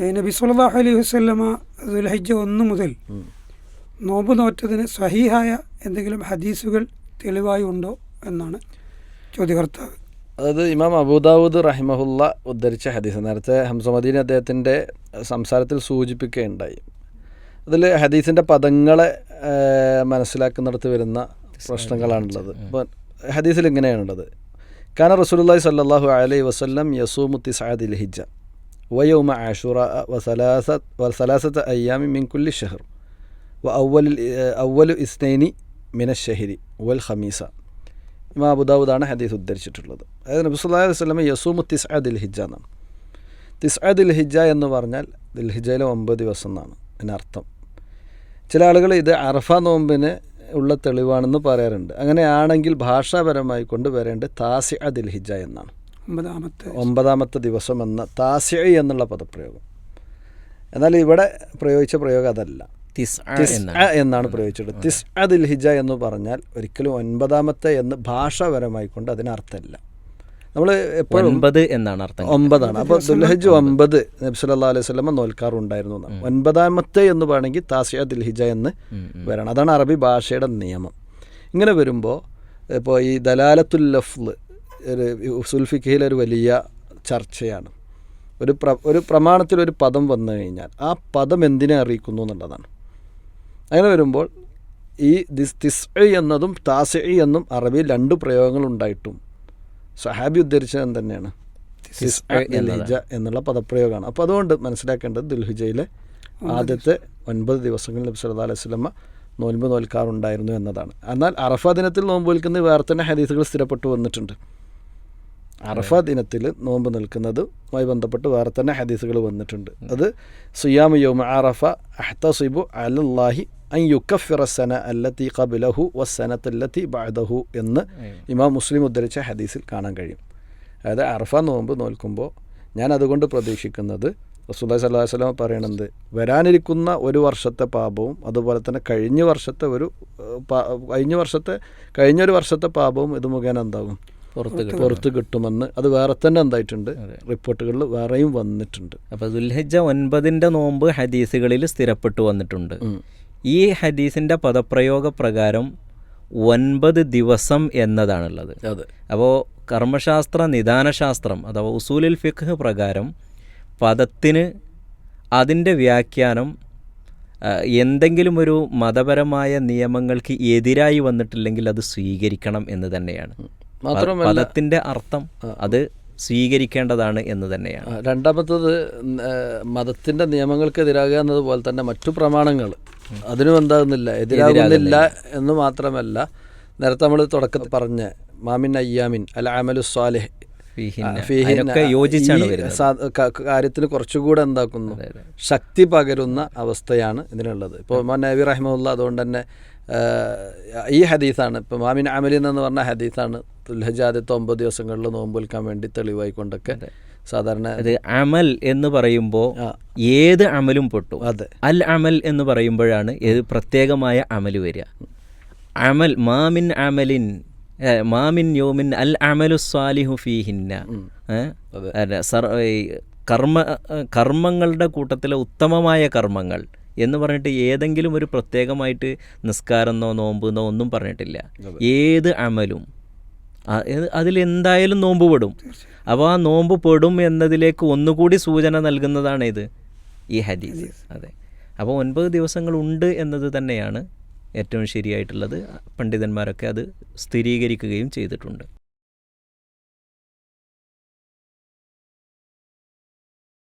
നബി സുല്ലാഹു അലൈഹി വസ്ലമ ദുൽഹജ്ജ ഒന്ന് മുതൽ നോമ്പ് നോറ്റതിന് സഹീഹായ എന്തെങ്കിലും ഹദീസുകൾ തെളിവായി ഉണ്ടോ എന്നാണ് ചോദ്യകർത്താവ്. അതായത് ഇമാം അബൂദാവൂദ് റഹിമഹുല്ല ഉദ്ധരിച്ച ഹദീസ്. നേരത്തെ ഹംസമദീൻ അദ്ദേഹത്തിന്റെ സംസാരത്തിൽ സൂചിപ്പിക്കുകയുണ്ടായി. അതിൽ ഹദീസിന്റെ പദങ്ങളെ മനസ്സിലാക്കുന്നിടത്ത് വരുന്ന പ്രശ്നങ്ങളാണുള്ളത്. അപ്പോൾ ഹദീസിൽ ഇങ്ങനെയാണുള്ളത്. കാന റസൂലുള്ളാഹി സല്ലാഹു അലൈഹി വസ്ലം യസൂമു തിസ്അദിൽ ഹിജ്ജ വയൗമ عاشوراء وثلاثة, وثلاثة أيام മിൻ കുല്ലി ഷഹർ വ أول اثنين من الشهر والخميس. ഇമാം അബുദാവൂദാണ് ഹദീസ് ഉദ്ധരിച്ചിട്ടുള്ളത്. അതായത് നബി സല്ലല്ലാഹു അലൈഹി വസല്ലം യസൂമു തിസ്അ ദിൽ ഹിജ്ജ എന്നാണ്. തിസ്അ ദിൽ ഹിജ്ജ എന്ന് പറഞ്ഞാൽ ദിൽ ഹിജ്ജയിലെ ഒമ്പത് ദിവസം എന്നാണ് അതിനർത്ഥം. ചില ആളുകൾ ഇത് അറഫ നോമ്പിന് ഉള്ള തെളിവാണെന്ന് പറയാറുണ്ട്. അങ്ങനെയാണെങ്കിൽ ഭാഷാപരമായി കൊണ്ടുവരേണ്ടത് താസി ദിൽ ഹിജ്ജ എന്നാണ്. ഒമ്പതാമത്തെ ഒമ്പതാമത്തെ ദിവസം എന്ന താസ്യ എന്നുള്ള പദപ്രയോഗം. എന്നാൽ ഇവിടെ പ്രയോഗിച്ച പ്രയോഗം അതല്ല. തിസ് തിസ് എന്നാണ്. പ്രയോഗിച്ചത്. തിസ് ദിൽ ഹിജ എന്ന് പറഞ്ഞാൽ ഒരിക്കലും ഒൻപതാമത്തെ എന്ന് ഭാഷാപരമായി കൊണ്ട് അതിനർത്ഥമില്ല നമ്മൾ എപ്പോഴും ഒമ്പത് എന്നാണ് അർത്ഥം. ഒമ്പതാണ്. അപ്പോൾ ദുൽഹജ് ഒമ്പത് നബി സല്ലല്ലാഹു അലൈഹി വസല്ലമ നോൽക്കാറുണ്ടായിരുന്നു എന്നാണ്. ഒൻപതാമത്തെ എന്ന് വേണമെങ്കിൽ താസിയ ദിൽഹിജ എന്ന് വരണം. അതാണ് അറബി ഭാഷയുടെ നിയമം. ഇങ്ങനെ വരുമ്പോൾ ഇപ്പോൾ ഈ ദലാലത്തുൽ ലഫ്ല് ഒരു സുൽഫിഖയിലെ ഒരു വലിയ ചർച്ചയാണ്. ഒരു പ്ര ഒരു പ്രമാണത്തിൽ ഒരു പദം വന്നു കഴിഞ്ഞാൽ ആ പദം എന്തിനെ അറിയിക്കുന്നു എന്നുള്ളതാണ്. അങ്ങനെ വരുമ്പോൾ ഈ ദിസ് തിസ് എന്നതും താസ എന്നും അറബിയിൽ രണ്ട് പ്രയോഗങ്ങൾ ഉണ്ടായിട്ടും സഹാബി ഉദ്ധരിച്ചത് തന്നെയാണ് ദുൽഹിജ എന്നുള്ള പദപ്രയോഗമാണ്. അപ്പോൾ അതുകൊണ്ട് മനസ്സിലാക്കേണ്ടത് ദുൽഹിജയിലെ ആദ്യത്തെ ഒൻപത് ദിവസങ്ങളിൽ നബി സല്ലാ അലൈഹി സ്വലമ്മ നോൽമ്പ് നോൽക്കാറുണ്ടായിരുന്നു എന്നതാണ്. എന്നാൽ അറഫ ദിനത്തിൽ നോമ്പ് വിൽക്കുന്ന വേറെ തന്നെ ഹദീസുകൾ സ്ഥിരപ്പെട്ടു വന്നിട്ടുണ്ട്. അറഫ ദിനത്തിൽ നോമ്പ് നിൽക്കുന്നതുമായി ബന്ധപ്പെട്ട് വേറെ തന്നെ ഹദീസുകൾ വന്നിട്ടുണ്ട്. അത് സുയാമു യോമ അറഫ അഹ്തസിബു അലല്ലാഹി അൻ യുക്കഫിറ സന അല്ലത്തി കബിലഹു വസനത്തല്ലത്തി ബഅദഹു എന്ന് ഇമാം മുസ്ലിം ഉദ്ധരിച്ച ഹദീസിൽ കാണാൻ കഴിയും. അതായത് അറഫ നോമ്പ് നോൽക്കുമ്പോൾ ഞാൻ അതുകൊണ്ട് പ്രതീക്ഷിക്കുന്നത് റസൂല്ലാ സല്ലാഹു വസ്ലാം പറയണത് വരാനിരിക്കുന്ന ഒരു വർഷത്തെ പാപവും അതുപോലെ തന്നെ കഴിഞ്ഞ വർഷത്തെ ഒരു കഴിഞ്ഞ വർഷത്തെ കഴിഞ്ഞൊരു വർഷത്തെ പാപവും ഇത് മുഖേന എന്താകും? പുറത്ത് പുറത്ത് കിട്ടുമെന്ന്. അത് വേറെ തന്നെ എന്തായിട്ടുണ്ട്. റിപ്പോർട്ടുകളിൽ വേറെയും വന്നിട്ടുണ്ട്. അപ്പോൾ ദുൽഹജ്ജ ഒൻപതിന്റെ നോമ്പ് ഹദീസുകളിൽ സ്ഥിരപ്പെട്ടു വന്നിട്ടുണ്ട്. ഈ ഹദീസിന്റെ പദപ്രയോഗ പ്രകാരം ഒൻപത് ദിവസം എന്നതാണുള്ളത്. അപ്പോൾ കർമ്മശാസ്ത്ര നിദാനശാസ്ത്രം അഥവാ ഉസൂലിൽ ഫിഖ് പ്രകാരം പദത്തിന് അതിന്റെ വ്യാഖ്യാനം എന്തെങ്കിലും ഒരു മതപരമായ നിയമങ്ങൾക്ക് എതിരായി വന്നിട്ടില്ലെങ്കിൽ അത് സ്വീകരിക്കണം എന്ന് തന്നെയാണ്. പദത്തിന്റെ അർത്ഥം അത് സ്വീകരിക്കേണ്ടതാണ് എന്ന് തന്നെയാണ്. രണ്ടാമത്തത് മതത്തിന്റെ നിയമങ്ങൾക്കെതിരാകുക എന്നതുപോലെ തന്നെ മറ്റു പ്രമാണങ്ങൾ അതിനും എന്താകുന്നില്ല എതിരാകുന്നില്ല എന്ന് മാത്രമല്ല നേരത്തെ നമ്മൾ തുടക്കത്തിൽ പറഞ്ഞ മാമിൻ അയ്യാമിൻ അല്ല അമലു സ്വാലിഹ് കാര്യത്തിന് കുറച്ചുകൂടെ എന്താക്കുന്നു? ശക്തി പകരുന്ന അവസ്ഥയാണ് ഇതിനുള്ളത്. ഇപ്പോൾ നബി റഹ്മുല്ല അതുകൊണ്ട് തന്നെ ഈ ഹദീസാണ് ഇപ്പോൾ മാമിൻ അമലിൻ എന്ന് പറഞ്ഞ ഹദീസാണ് തുൽഹജാദ്യത്തെ ഒമ്പത് ദിവസങ്ങളിൽ നോമ്പ് വിൽക്കാൻ വേണ്ടി തെളിവായിക്കൊണ്ടൊക്കെ സാധാരണ അത് അമൽ എന്ന് പറയുമ്പോൾ. ഏത് അമലും പൊട്ടു. അതെ. അൽ അമൽ എന്ന് പറയുമ്പോഴാണ് ഏത് പ്രത്യേകമായ അമൽ വരിക. അമൽ മാമിൻ അമലിൻ മാമിൻ യോമിൻ അൽ അമലു സ്വാലിഹു ഫീഹിന്ന? സർ- കർമ്മ കർമ്മങ്ങളുടെ കൂട്ടത്തിലെ ഉത്തമമായ കർമ്മങ്ങൾ എന്ന് പറഞ്ഞിട്ട് ഏതെങ്കിലും ഒരു പ്രത്യേകമായിട്ട് നിസ്കാരമെന്നോ നോമ്പെന്നോ ഒന്നും പറഞ്ഞിട്ടില്ല. ഏത് അമലും? അതിലെന്തായാലും നോമ്പ് പെടും. അപ്പോൾ ആ നോമ്പ് പെടും എന്നതിലേക്ക് ഒന്നുകൂടി സൂചന നൽകുന്നതാണ് ഇത് ഈ ഹദീസ്. അതെ. അപ്പോൾ ഒൻപത് ദിവസങ്ങളുണ്ട് എന്നത് തന്നെയാണ് ഏറ്റവും ശരിയായിട്ടുള്ളത് പണ്ഡിതന്മാരൊക്കെ അത് സ്ഥിരീകരിക്കുകയും ചെയ്തിട്ടുണ്ട്.